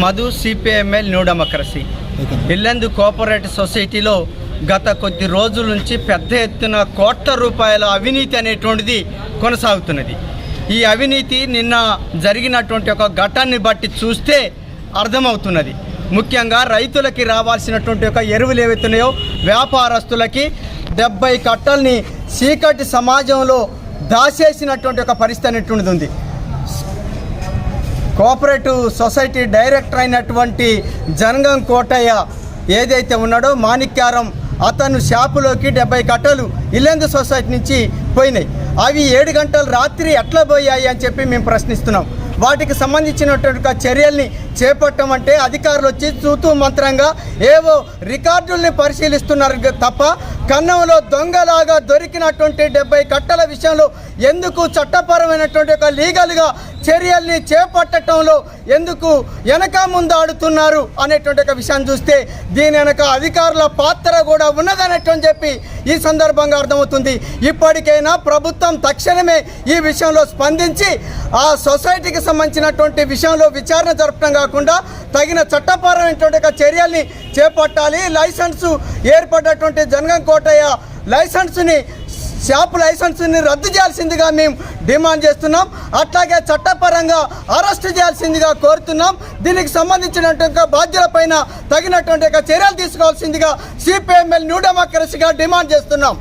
Madhu CPIML new democracy Yellandu cooperative సొసైటీలో గత కొద్ది రోజుల నుంచి పెద్ద ఎత్తున కోట్ల రూపాయల అవినీతి అనేటువంటిది కొనసాగుతున్నది. ఈ అవినీతి నిన్న జరిగినటువంటి ఒక ఘటాన్ని బట్టి చూస్తే అర్థమవుతున్నది. ముఖ్యంగా రైతులకి రావాల్సినటువంటి ఒక ఎరువులు ఏవైతున్నాయో వ్యాపారస్తులకి డెబ్బై కట్టల్ని చీకటి సమాజంలో దాచేసినటువంటి ఒక పరిస్థితి అనేటువంటిది ఉంది. కోఆపరేటివ్ సొసైటీ డైరెక్టర్ అయినటువంటి జనగం కోటయ్య ఏదైతే ఉన్నాడో మాణిక్యారం అతను షాపులోకి డెబ్బై కట్టలు ఇల్లెందు సొసైటీ నుంచి పోయినాయి. అవి ఏడు గంటలు రాత్రి ఎట్లా పోయాయి అని చెప్పి మేము ప్రశ్నిస్తున్నాం. వాటికి సంబంధించినటువంటి చర్యల్ని చేపట్టమంటే అధికారులు వచ్చి చూతూ మంత్రంగా ఏవో రికార్డుల్ని పరిశీలిస్తున్నారు తప్ప కన్నంలో దొంగలాగా దొరికినటువంటి డెబ్బై కట్టల విషయంలో ఎందుకు చట్టపరమైనటువంటి ఒక లీగల్గా చర్యల్ని చేపట్టడంలో ఎందుకు వెనక ముందాడుతున్నారు అనేటువంటి ఒక విషయాన్ని చూస్తే దీని వెనక అధికారుల పాత్ర కూడా ఉన్నదనేటువంటి చెప్పి ఈ సందర్భంగా అర్థమవుతుంది. ఇప్పటికైనా ప్రభుత్వం తక్షణమే ఈ విషయంలో స్పందించి ఆ సొసైటీకి సంబంధించినటువంటి విషయంలో విచారణ జరపడం కాకుండా తగిన చట్టపరమైనటువంటి ఒక చర్యల్ని చేపట్టాలి. లైసెన్సు ఏర్పడినటువంటి జనగం కోటయ్య లైసెన్సుని షాప్ లైసెన్స్ని రద్దు చేయాల్సిందిగా మేము డిమాండ్ చేస్తున్నాం. అట్లాగే చట్టపరంగా అరెస్ట్ చేయాల్సిందిగా కోరుతున్నాం. దీనికి సంబంధించినటువంటి బాధ్యులపైన తగినటువంటి చర్యలు తీసుకోవాల్సిందిగా సిపిఎంఎల్ న్యూ డెమోక్రసీగా డిమాండ్ చేస్తున్నాం.